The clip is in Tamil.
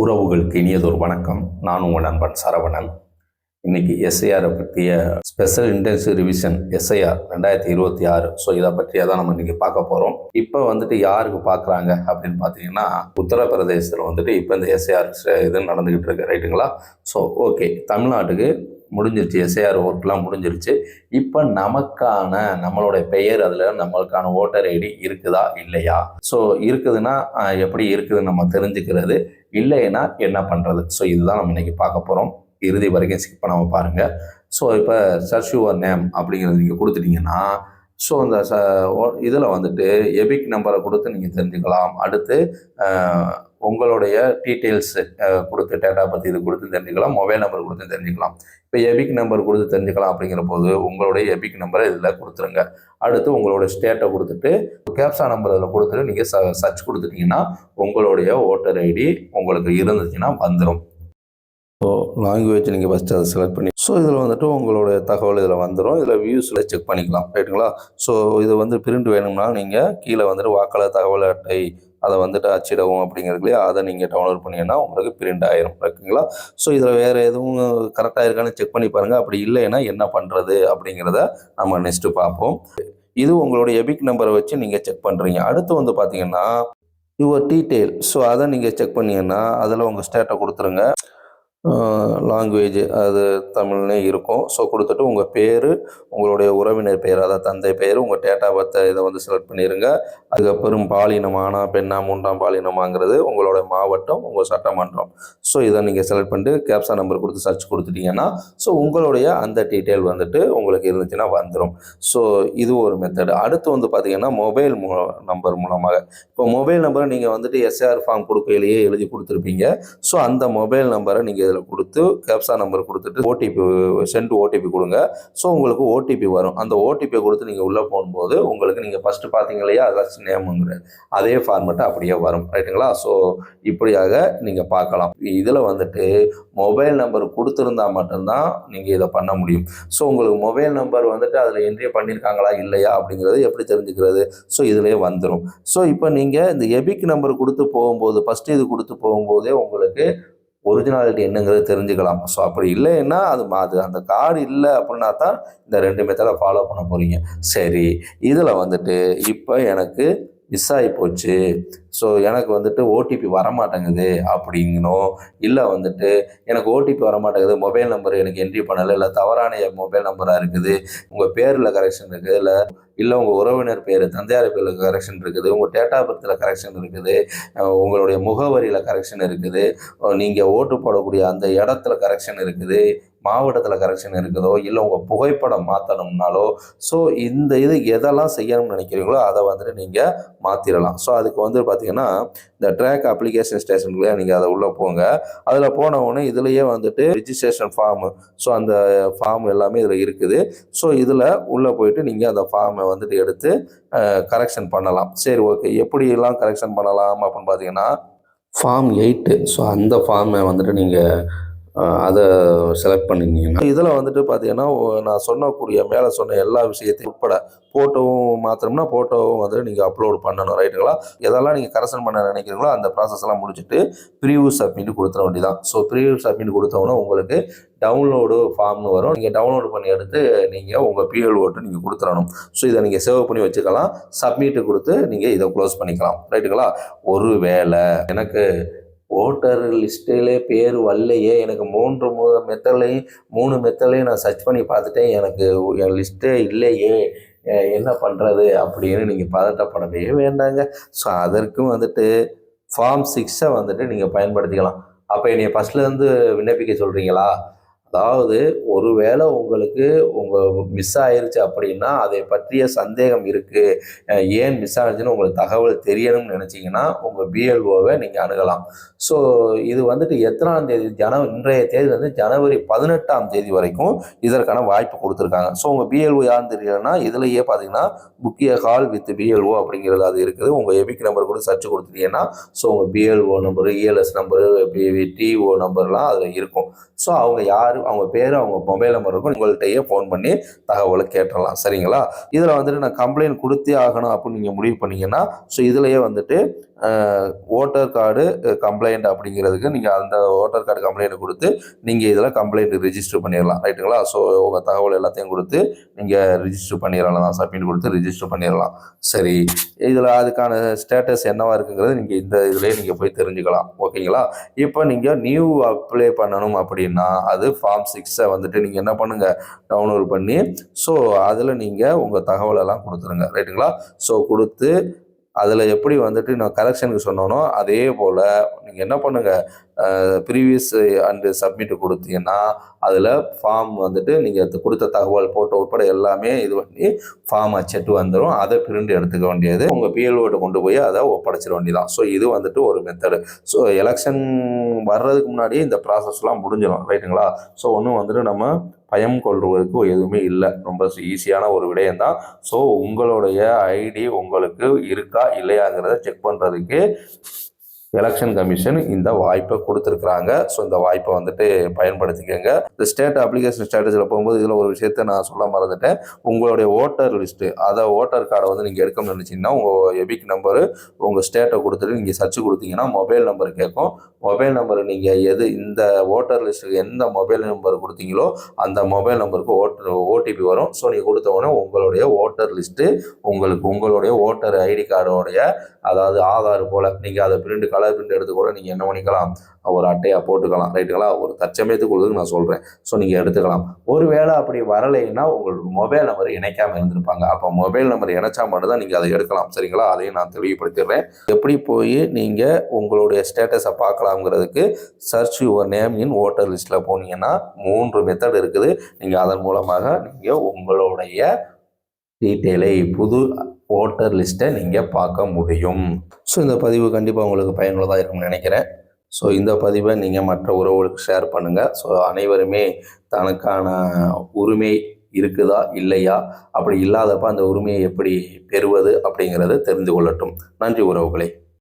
உறவுகளுக்கு இனியதொரு வணக்கம். நான் உங்கள் நண்பன் சரவணன். இன்னைக்கு எஸ்ஐஆரை பற்றிய ஸ்பெஷல் இன்டென்சிவ் ரிவிஷன் எஸ்ஐஆர் ரெண்டாயிரத்தி இருபத்தி ஆறு. ஸோ இதை பற்றியே தான் நம்ம இன்னைக்கு பார்க்க போகிறோம் இப்போ வந்துட்டு யாருக்கு பார்க்குறாங்க அப்படின்னு பார்த்தீங்கன்னா உத்தரப்பிரதேசத்தில் வந்துட்டு இப்போ இந்த எஸ்ஐஆர் இது நடந்துக்கிட்டு இருக்கு. ரைட்டுங்களா ஸோ ஓகே தமிழ்நாட்டுக்கு முடிஞ்சிருச்சு எஸ்ஏஆர் ஒர்க்லாம் முடிஞ்சிருச்சு. இப்போ நமக்கான நம்மளுடைய பெயர் அதில் நம்மளுக்கான ஓட்டர் ஐடி இருக்குதா இல்லையா? ஸோ இருக்குதுன்னா எப்படி இருக்குதுன்னு நம்ம தெரிஞ்சுக்கிறது. இல்லைன்னா என்ன பண்ணுறது ஸோ இதுதான் நம்ம இன்னைக்கு பார்க்க போகிறோம் இறுதி வரைக்கும் ஸ்கிப் பண்ணாமல் பாருங்கள் ஸோ இப்போ சர்ச் யுவர் நேம் அப்படிங்கிறது நீங்கள் கொடுத்துட்டீங்கன்னா ஸோ இந்த ச இதில் வந்துட்டு எபிக் நம்பரை கொடுத்து நீங்கள் தெரிஞ்சுக்கலாம். அடுத்து உங்களுடைய டீட்டெயில்ஸு கொடுத்து டேட்டா பற்றி இது கொடுத்து தெரிஞ்சுக்கலாம் மொபைல் நம்பர் கொடுத்து தெரிஞ்சுக்கலாம். இப்போ எபிக் நம்பர் கொடுத்து தெரிஞ்சுக்கலாம் அப்படிங்கிற போது உங்களுடைய எபிக் நம்பரை இதில் கொடுத்துருங்க. அடுத்து உங்களோட ஸ்டேட்டை கொடுத்துட்டு கேப்சா நம்பர் இதில் கொடுத்துட்டு நீங்கள் ச சர்ச் கொடுத்துட்டீங்கன்னா உங்களுடைய ஓட்டர் ஐடி உங்களுக்கு இருந்துச்சுன்னா வந்துடும் ஸோ லாங்குவேஜ் நீங்கள் ஃபஸ்ட்டு அதை செலக்ட் பண்ணி ஸோ இதில் வந்துட்டு உங்களுடைய தகவல் இதில் வந்துடும் இதில் வியூஸில் செக் பண்ணிக்கலாம் ரைட்டுங்களா ஸோ இது வந்து பிரிண்ட் வேணும்னா நீங்கள் கீழே வந்துட்டு வாக்காளர் தகவல் அட்டை அதை வந்துட்டு அச்சிடவும் அப்படிங்கிறதுலையே அதை நீங்கள் டவுன்லோட் பண்ணீங்கன்னா உங்களுக்கு பிரிண்ட் ஆயிரும். ரைட்டுங்களா ஸோ இதில் வேறு எதுவும் கரெக்டாக இருக்கான்னு செக் பண்ணி பாருங்கள் அப்படி இல்லைன்னா என்ன பண்ணுறது அப்படிங்கிறத நம்ம நெக்ஸ்ட்டு பார்ப்போம். இது உங்களுடைய எபிக் நம்பரை வச்சு நீங்கள் செக் பண்ணுறீங்க அடுத்து வந்து பார்த்தீங்கன்னா யுவர் டீட்டெயில் ஸோ அதை நீங்கள் செக் பண்ணீங்கன்னா அதில் உங்கள் ஸ்டேட்டை கொடுத்துருங்க. லாங்குவேஜ் அது தமிழ்னே இருக்கும். ஸோ கொடுத்துட்டு உங்கள் பேர் உங்களுடைய உறவினர் பெயர் அதாவது தந்தை பெயர் உங்கள் டேட்டா பர்த்தை இதை வந்து செலக்ட் பண்ணிடுங்க அதுக்கப்புறம் பாலினம் ஆனா பெண்ணா மூன்றாம் பாலினமாங்கிறது உங்களோட மாவட்டம் உங்கள் சட்டமன்றம். ஸோ இதை நீங்கள் செலக்ட் பண்ணிட்டு கேப்சா நம்பர் கொடுத்து சர்ச் கொடுத்துட்டீங்கன்னா ஸோ உங்களுடைய அந்த டீட்டெயில் வந்துட்டு உங்களுக்கு இருந்துச்சுன்னா வந்துடும் ஸோ இது ஒரு மெத்தடு அடுத்து வந்து பார்த்தீங்கன்னா மொபைல் மூ நம்பர் மூலமாக. இப்போ மொபைல் நம்பரை நீங்கள் வந்துட்டு எஸ்ஆர் ஃபார்ம் கொடுக்கையிலேயே எழுதி கொடுத்துருப்பீங்க. ஸோ அந்த மொபைல் நம்பரை நீங்கள் இதில் கொடுத்து கேப்சா நம்பர் கொடுத்துட்டு ஓடிபி சென்ட் ஓடிபி கொடுங்க. ஸோ உங்களுக்கு ஓடிபி வரும். அந்த ஓடிபியை கொடுத்து நீங்கள் உள்ளே போகும்போது உங்களுக்கு நீங்கள் ஃபஸ்ட்டு பார்த்தீங்க இல்லையா? அதாச்சும் நேமுங்கிறது அதே ஃபார்மெட்டு அப்படியே வரும். ரைட்டுங்களா ஸோ இப்படியாக நீங்கள் பார்க்கலாம். இதில் வந்துட்டு மொபைல் நம்பர் கொடுத்துருந்தா மட்டும்தான் நீங்கள் இதை பண்ண முடியும். ஸோ உங்களுக்கு மொபைல் நம்பர் வந்துட்டு அதில் என்ட்ரி பண்ணியிருக்காங்களா? இல்லையா? அப்படிங்கிறது எப்படி தெரிஞ்சுக்கிறது? ஸோ இதுலேயே வந்துடும் ஸோ இப்போ நீங்கள் இந்த எபிக் நம்பர் கொடுத்து போகும்போது ஃபஸ்ட்டு இது கொடுத்து போகும்போதே உங்களுக்கு ஒரிஜினாலிட்டி என்னங்கிறது தெரிஞ்சுக்கலாம். ஸோ அப்படி இல்லைன்னா அது அது அந்த கார்டு இல்லை அப்படின்னா தான் இந்த ரெண்டு மெத்தடை ஃபாலோ பண்ண போகிறீங்க சரி இதில் வந்துட்டு இப்போ எனக்கு மிஸ் ஆகி போச்சு. ஸோ எனக்கு வந்துட்டு ஓடிபி வரமாட்டேங்குது அப்படிங்கணும். இல்லை வந்துட்டு எனக்கு ஓடிபி வரமாட்டேங்குது. மொபைல் நம்பர் எனக்கு என்ட்ரி பண்ணலை. இல்லை தவறான மொபைல் நம்பராக இருக்குது. உங்கள் பேரில் கரெக்ஷன் இருக்குது. இல்லை இல்லை உங்கள் உறவினர் பேர் தந்தையார் பேரில் கரெக்ஷன் இருக்குது. உங்கள் டேட் ஆஃப் பர்த்தில் கரெக்ஷன் இருக்குது. உங்களுடைய முகவரியில் கரெக்ஷன் இருக்குது. நீங்கள் ஓட்டு போடக்கூடிய அந்த இடத்துல கரெக்ஷன் இருக்குது. மாவட்டத்தில் கரெக்ஷன் இருக்குதோ இல்லை உங்கள் புகைப்படம் மாற்றணும்னாலோ ஸோ இந்த இது எதெல்லாம் செய்யணும்னு நினைக்கிறீங்களோ அதை வந்துட்டு நீங்கள் மாற்றிடலாம் ஸோ அதுக்கு வந்து பார்த்தீங்கன்னா இந்த ட்ராக் அப்ளிகேஷன் ஸ்டேஷனுக்குள்ளே நீங்கள் அதை உள்ளே போங்க. அதில் போன உடனே இதுலேயே வந்துட்டு ரிஜிஸ்ட்ரேஷன் ஃபார்மு ஸோ அந்த ஃபார்ம் எல்லாமே இதில் இருக்குது. ஸோ இதில் உள்ளே போயிட்டு நீங்கள் அந்த ஃபார்மை வந்துட்டு எடுத்து கரெக்ஷன் பண்ணலாம். சரி ஓகே எப்படியெல்லாம் கரெக்ஷன் பண்ணலாம் அப்படின்னு பார்த்தீங்கன்னா ஃபார்ம் எயிட்டு ஸோ அந்த ஃபார்மை வந்துட்டு நீங்கள் அதை செலக்ட் பண்ணிங்கன்னா இதில் வந்துட்டு பார்த்தீங்கன்னா நான் சொன்னக்கூடிய மேலே சொன்ன எல்லா விஷயத்தையும் உட்பட ஃபோட்டோவும் மாத்திரம்னா ஃபோட்டோவும் வந்துட்டு நீங்கள் அப்லோட் பண்ணணும் ரைட்டுங்களா எதெல்லாம் நீங்கள் கரெக்ஷன் பண்ண நினைக்கிறீங்களோ அந்த ப்ராசஸ் எல்லாம் முடிச்சுட்டு ப்ரீவியூ சப்மிட் கொடுத்துட வேண்டியதான் ஸோ ப்ரீவியூ சப்மிட் கொடுத்தோன்னா உங்களுக்கு டவுன்லோடு ஃபார்ம்னு வரும். நீங்கள் டவுன்லோடு பண்ணி எடுத்து நீங்கள் உங்கள் பிஎல் ஓட்டு நீங்கள் கொடுத்துடணும் ஸோ இதை நீங்கள் சேவ் பண்ணி வச்சுக்கலாம். சப்மிட்டு கொடுத்து நீங்கள் இதை க்ளோஸ் பண்ணிக்கலாம். ரைட்டுங்களா ஒரு வேலை எனக்கு ஓட்டர் லிஸ்ட்டிலே பேர் வரலையே எனக்கு மூன்று மூ மெத்தலையும் மூணு மெத்தலையும் நான் சர்ச் பண்ணி பார்த்துட்டேன். எனக்கு என் லிஸ்ட்டே இல்லையே. என்ன பண்ணுறது அப்படின்னு நீங்கள் பதட்டப்படவே வேண்டாங்க. ஸோ அதற்கும் வந்துட்டு ஃபார்ம் சிக்ஸை வந்துட்டு நீங்கள் பயன்படுத்திக்கலாம். அப்போ என்னைய ஃபஸ்ட்லேருந்து விண்ணப்பிக்க சொல்கிறீங்களா அதாவது ஒருவேளை உங்களுக்கு உங்கள் மிஸ் ஆயிருச்சு அப்படின்னா அதை பற்றிய சந்தேகம் இருக்குது ஏன் மிஸ் ஆனிச்சுன்னு உங்களுக்கு தகவல் தெரியணும்னு நினச்சிங்கன்னா உங்கள் பிஎல்ஓவை நீங்கள் அணுகலாம். ஸோ இது வந்துட்டு எத்தனாம் தேதி? ஜன இன்றைய தேதி வந்து ஜனவரி பதினெட்டாம் தேதி வரைக்கும் இதற்கான வாய்ப்பு கொடுத்துருக்காங்க. ஸோ உங்கள் பிஎல்ஓ யாருன்னு தெரியலன்னா இதுலேயே பார்த்தீங்கன்னா புக்கிய கால் வித் பிஎல்ஓ அப்படிங்கிறது அது இருக்குது. உங்கள் எபிக் நம்பர் கூட சர்ச் கொடுத்துட்டீங்கன்னா ஸோ உங்கள் BLO number ELS number DO நம்பர்லாம் அதில் இருக்கும். ஸோ அவங்க யார்? அவங்க பேர் அவங்க மொபைல் நம்பர் இருக்கும். உங்கள்கிட்டயே ஃபோன் பண்ணி தகவலை கேட்டுடலாம் சரிங்களா? இதில் வந்துட்டு நான் கம்ப்ளைண்ட் கொடுத்தே ஆகணும் அப்படின்னு நீங்கள் முடிவு பண்ணீங்கன்னா ஸோ இதுலேயே வந்துட்டு ஓட்டர் கார்டு கம்ப்ளைண்ட் அப்படிங்கிறதுக்கு நீங்கள் அந்த ஓட்டர் கார்டு கம்ப்ளைண்ட் கொடுத்து நீங்கள் இதில் கம்ப்ளைண்ட் ரிஜிஸ்டர் பண்ணிடலாம். ரைட்டுங்களா ஸோ உங்கள் தகவல் எல்லாத்தையும் கொடுத்து நீங்கள் ரிஜிஸ்டர் பண்ணிடலாம். தான் சப்மிட் கொடுத்து ரிஜிஸ்டர் பண்ணிடலாம். சரி. இதில் அதுக்கான ஸ்டேட்டஸ் என்னவா இருக்குங்கிறது நீங்கள் இந்த இதுலேயே நீங்கள் போய் தெரிஞ்சுக்கலாம். ஓகேங்களா இப்போ நீங்கள் நியூ அப்ளை பண்ணணும் அப்படின்னா அது ஃபார்ம் சிக்ஸை வந்துட்டு நீங்கள் என்ன பண்ணுங்கள் டவுன்லோட் பண்ணி ஸோ அதில் நீங்கள் உங்கள் தகவலெல்லாம் கொடுத்துருங்க. ரைட்டுங்களா ஸோ கொடுத்து அதில் எப்படி வந்துட்டு நான் கரெக்ஷனுக்கு சொன்னோனோ அதே போல் நீங்கள் என்ன பண்ணுங்கள் ப்ரீவியஸ் அண்டு சப்மிட் கொடுத்தீங்கன்னா அதில் ஃபார்ம் வந்துட்டு நீங்கள் கொடுத்த தகவல் போட்டோ உட்பட எல்லாமே இது பண்ணி ஃபார்ம் அச்சட்டு வந்துடும் அதை பிரிண்ட் எடுத்துக்க வேண்டியது. உங்கள் பிஎல்ஓட்ட கொண்டு போய் அதை ஒப்படைச்சிட வேண்டியதான் ஸோ இது வந்துட்டு ஒரு மெத்தடு ஸோ எலெக்ஷன் வர்றதுக்கு முன்னாடியே இந்த ப்ராசஸ்லாம் முடிஞ்சிடும். ரைட்டுங்களா ஸோ ஒன்றும் வந்துட்டு நம்ம பயம் கொள்வதற்கு எதுவுமே இல்லை. ரொம்ப ஈஸியான ஒரு விடயம்தான். ஸோ உங்களுடைய ஐடி உங்களுக்கு இருக்கா இல்லையாங்கிறத செக் பண்ணுறதுக்கு எலெக்ஷன் கமிஷன் இந்த வாய்ப்பை கொடுத்துருக்குறாங்க. ஸோ இந்த வாய்ப்பை வந்துட்டு பயன்படுத்திக்கோங்க. இந்த ஸ்டேட் அப்ளிகேஷன் ஸ்டேட்டஸில் போகும்போது இதில் ஒரு விஷயத்த நான் சொல்ல மறந்துட்டேன். உங்களுடைய ஓட்டர் லிஸ்ட்டு அதை ஓட்டர் கார்டை வந்து நீங்கள் எடுக்கணும்னு நினச்சிங்கன்னா உங்கள் எபிக் நம்பரு உங்கள் ஸ்டேட்டை கொடுத்துட்டு நீங்கள் சர்ச் கொடுத்தீங்கன்னா மொபைல் நம்பர் கேட்கும். மொபைல் நம்பர் நீங்கள் எது இந்த ஓட்டர் லிஸ்ட்டுக்கு எந்த மொபைல் நம்பர் கொடுத்தீங்களோ அந்த மொபைல் நம்பருக்கு ஓட்டர் ஓடிபி வரும். ஸோ நீங்கள் கொடுத்த உடனே உங்களுடைய ஓட்டர் லிஸ்ட்டு உங்களுக்கு உங்களுடைய ஓட்டர் ஐடி கார்டோடைய அதாவது ஆதார் போல் நீங்கள் அதை பிரிண்ட் கலர் பிரிண்ட் எடுத்து கூட நீங்கள் என்ன பண்ணிக்கலாம்? ஒரு அட்டையாக போட்டுக்கலாம். ரைட்டுங்களா ஒரு தற்சமயத்துக்கு உள்ளதுக்கு நான் சொல்கிறேன் ஸோ நீங்கள் எடுத்துக்கலாம். ஒருவேளை அப்படி வரலைன்னா உங்களுக்கு மொபைல் நம்பர் இணைக்காமல் இருந்திருப்பாங்க. அப்போ மொபைல் நம்பர் இணைச்சா மட்டும் தான் நீங்கள் அதை எடுக்கலாம். சரிங்களா? அதையும் நான் தெளிவுபடுத்திடுறேன். எப்படி போய் நீங்கள் உங்களுடைய ஸ்டேட்டஸை பார்க்கலாங்கிறதுக்கு search your name in voter லிஸ்ட்டில் போனீங்கன்னா மூன்று மெத்தட் இருக்குது. நீங்கள் அதன் மூலமாக நீங்கள் உங்களுடைய டீட்டெயிலை புது ஓட்டர் லிஸ்ட்டை நீங்கள் பார்க்க முடியும். ஸோ இந்த பதிவு கண்டிப்பாக உங்களுக்கு பயனுள்ளதாக இருக்கும்னு நினைக்கிறேன். ஸோ இந்த பதிவை நீங்கள் மற்ற உறவுகளுக்கு ஷேர் பண்ணுங்கள் ஸோ அனைவருமே தனக்கான உரிமை இருக்குதா இல்லையா? அப்படி இல்லாதப்ப அந்த உரிமையை எப்படி பெறுவது அப்படிங்கிறத தெரிந்து கொள்ளட்டும். நன்றி உறவுகளே.